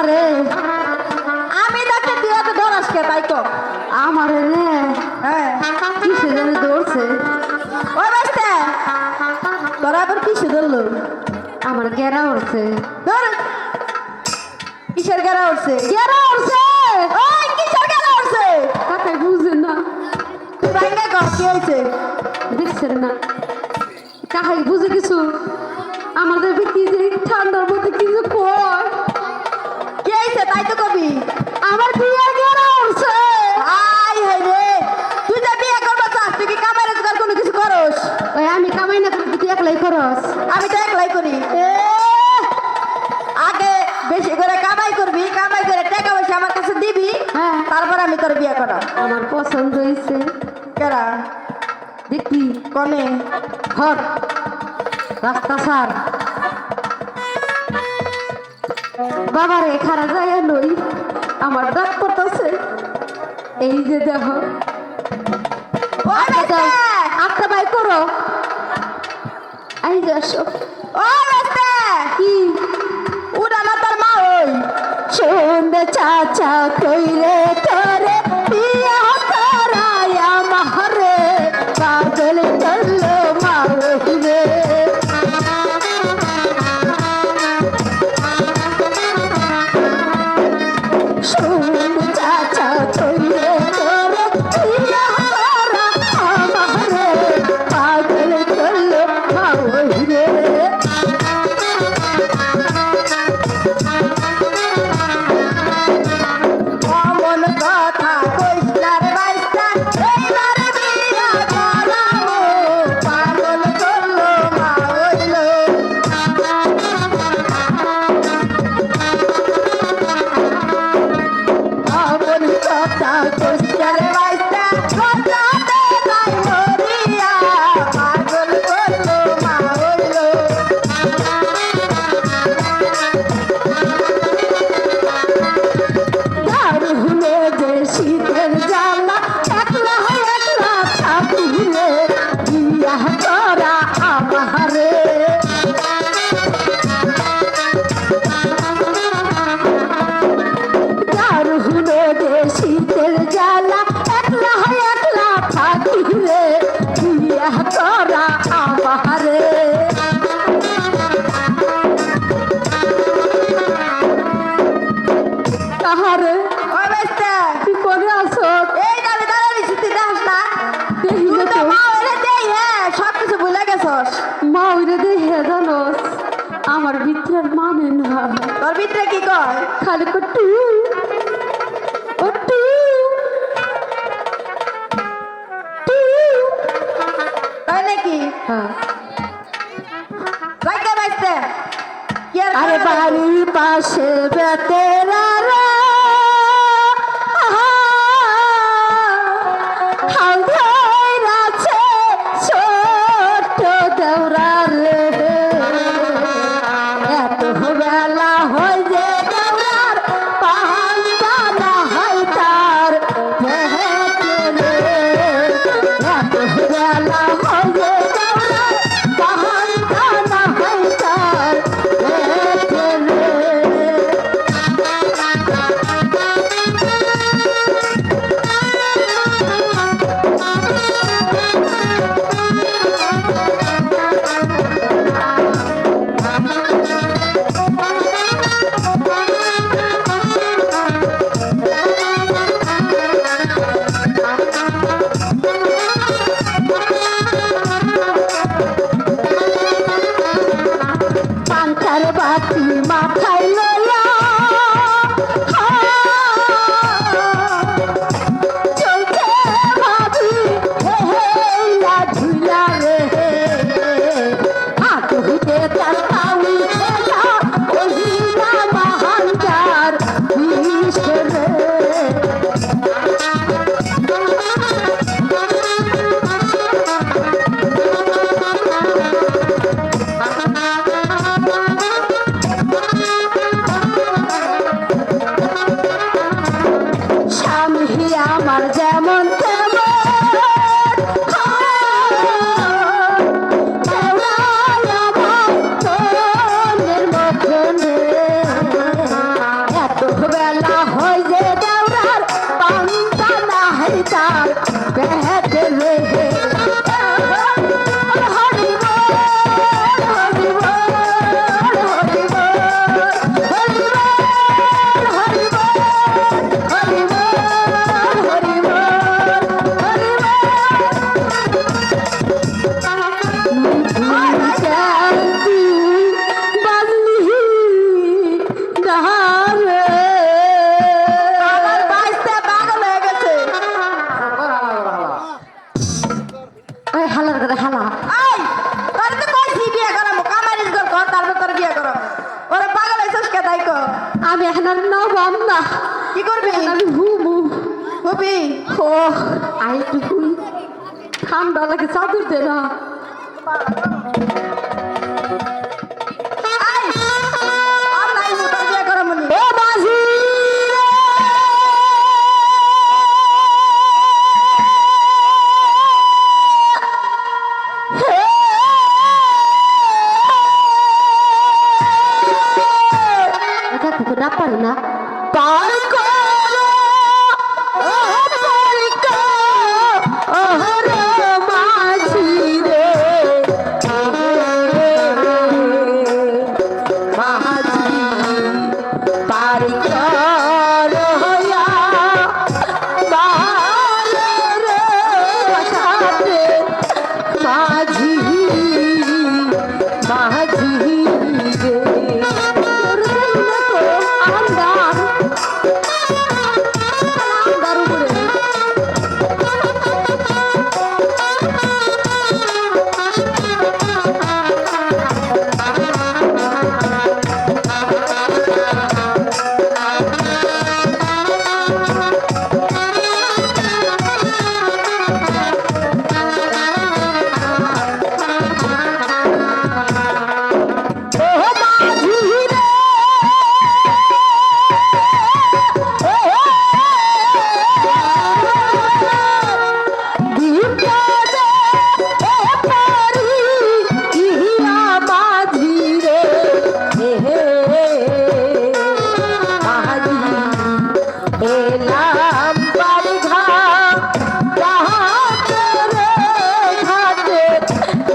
আমারে। আমি তাকে বিয়াতে ধরাস কে তাই তো? আমারে রে। হ্যাঁ। কি জানি ধরছে? ও বেস্তে তোরা আবার কিসে ধরলো? আমার গেরা উঠছে ধর। কিসের গেরা উঠছে গেরা উঠছে ওই কিসের গেরা উঠছে কাকে বুঝেন না। বাইরে গপ কি হয়েছে? দেখছেন না। কাকে বুঝে কিছু। আমাদের কি যে ঠান্ডার মধ্যে কিছু কয়। করা আমার পছন্দ হয়েছে। কেরা? দেখি কনে ঘর। রাস্তা সার। বাবার এখানে যাই নই। আমার দাঁত পড়তেছে। এই যে দেহ আটটা বাই করো। এই যে আসো। কি? উড়ানা তার মা ওই। শুনবে চা কইল Bye. খালকটু ওটু টু তাই নাকি হ্যাঁ আরে বাড়ির পাশে কি করবি? আমি ঘুমু। হবি ও আইটুকু ঠান্ডা লাগে চাদর দে না।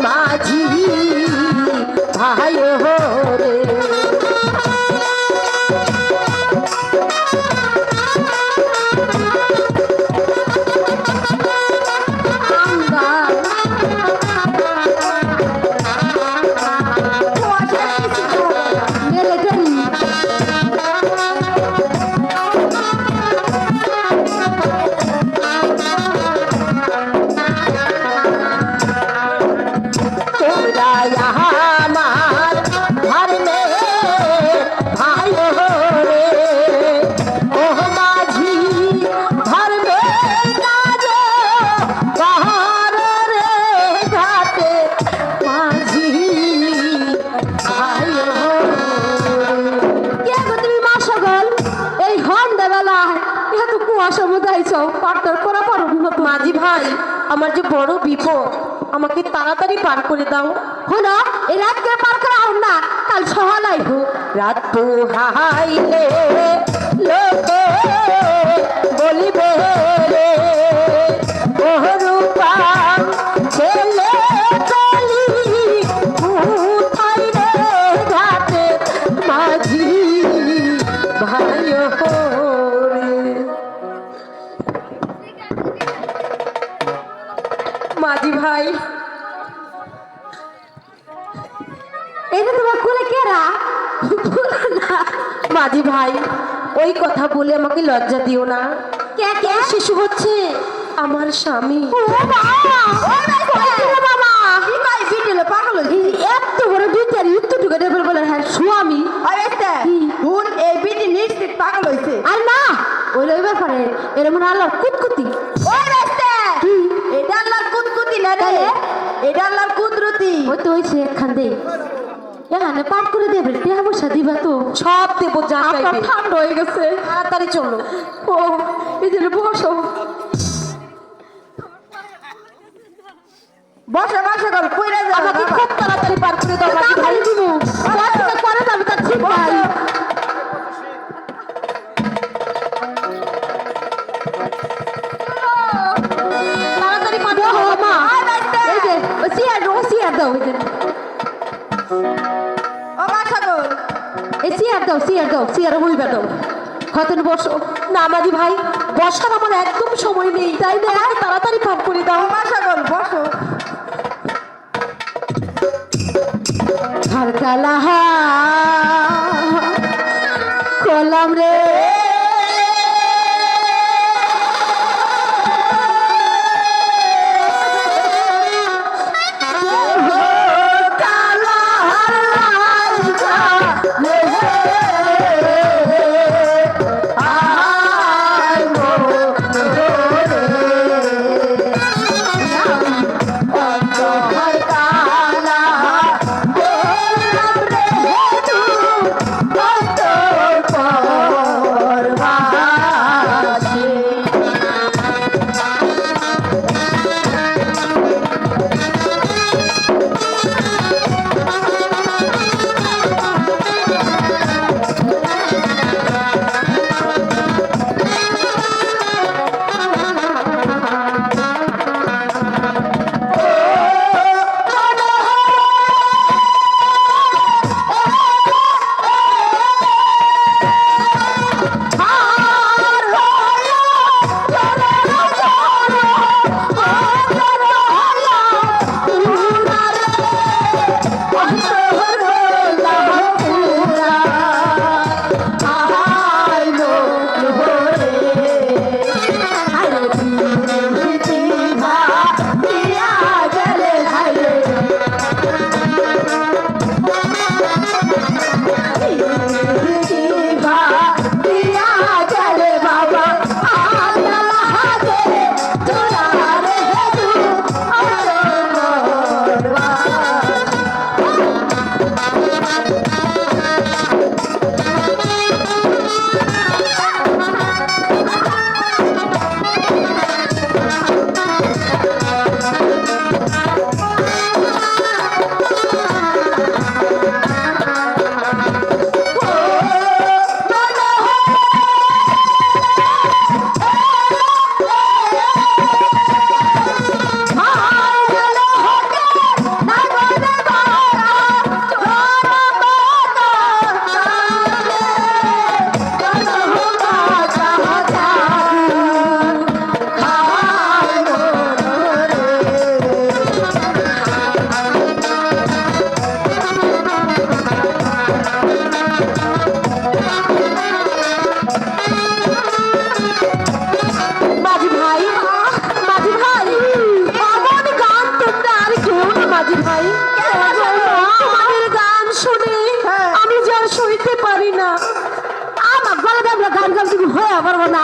Bye. তাড়াতাড়ি পার করে দাও। হলো এই রাতকে পার করা না কাল সহলাই রাত পোহাইলে ওই কথা বলে আমাকে লজ্জা দিও না। কে কে? শিশু হচ্ছে আমার স্বামী। এত বড় বিচারি উত্তর ঢুকে দেবে বলে হ্যাঁ স্বামী। আরে এতে কি? হুন এই বিটি নিশ্চিত পাগল হইছে আর না ওই ওই ব্যাপারে এর মনে আল্লাহর কুতকুতি ওই রাস্তে এটা আল্লাহর না রে? এটা আল্লাহর কুদরতি। ওই তো হয়েছে একখান দে। এখানে পাপ করে দেবে টেহা পয়সা দিবা তো সব দেবো যা চাইবে ঠান্ডা হয়ে গেছে তাড়াতাড়ি চলো ও এই যে বসো বসে বসে কর কইরা যা আমাকে খুব তাড়াতাড়ি পার করে দাও মাঝি ভাই পড়াশোনা করে যাবে তার ঠিক নাই দাও চেয়ার দাও চেয়ারে বইবা দাও। হয়তো বসো না মাঝি ভাই বসার আমার একদম সময় নেই তাই না? তাড়াতাড়ি পার করে দাও। ও বাসা। কাজী ভাই তোমাদের গান শুনে হ্যাঁ। আমি যার সইতে পারি না। আমার গলা আমরা গান গান তুমি হয়ে পারব না।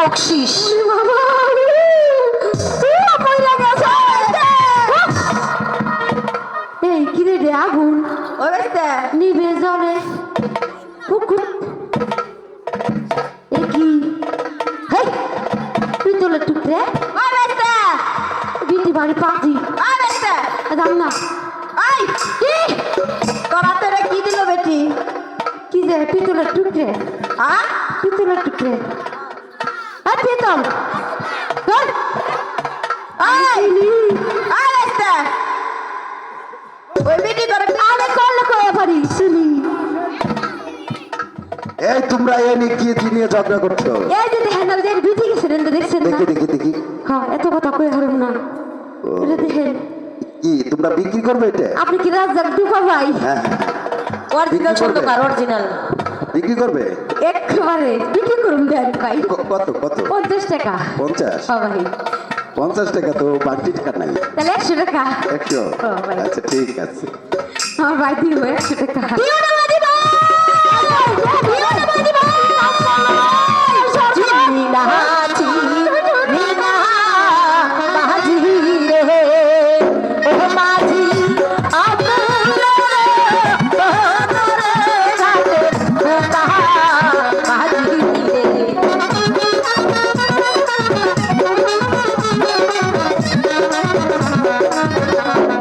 বকশিস। এই কিরে রে আগুন? নিবে জলে। পুকুর কি? হেই টুকরে বিটি বাড়ি পাখি ওই বেস্তা দাম না ওই কি দিল বেটি? কি যে পিতলের টুকরে। হ্যাঁ পিতলের টুকরে। আর ওই বেটি তোরা আরে করলে কয়ে পারি শুনি। এই তোমরা এ নিয়ে কি নিয়ে ঝগড়া করছ? এই যে দেখেন না যে বিটি গেছেন এটা দেখছেন না। দেখি দেখি দেখি। হ্যাঁ এত কথা কয়ে হারুম না। এটা দেখেন। কি তোমরা বিক্রি করবে এটা? আপনি কি রাজ্জাক দুপা ভাই? হ্যাঁ অরিজিনাল করবে? অরিজিনাল বিক্রি করবে? একেবারে কি করুম দেন ভাই। ক- কত কত? পঞ্চাশ টাকা। পঞ্চাশ? ভাই পঞ্চাশ টাকা তো বাড়তি টাকা নাই। তাহলে একশো টাকা। একশো। আচ্ছা ঠিক আছে। আমার ভাই দিব একশো টাকা। Gracias.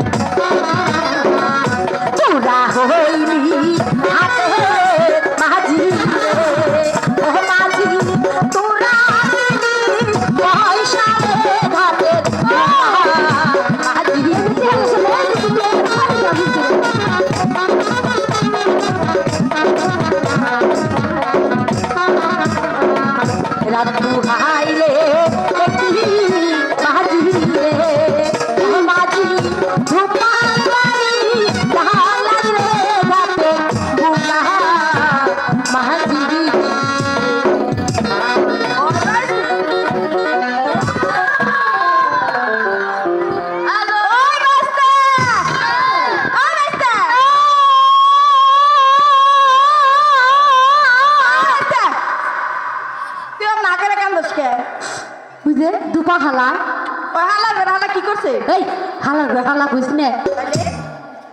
রে হালা কইস নে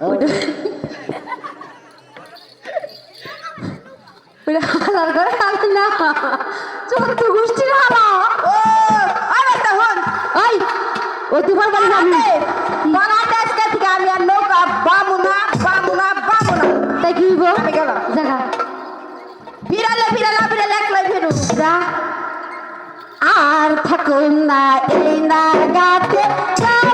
ওইটা ওইটা হালার করে হালা না চোদ্দ গোষ্ঠীর হালা ও ওই ওই দুপার বাড়ি তোর হাতে আজকে থেকে আমি আর নৌকা বামুনা বামুনা বামুনা তাই কি হইব আমি গেলাম। জায়গা ফিরালে ফিরালে ফিরালে একলাই ফিরু যা আর থাকুন না এই না গাতে যাব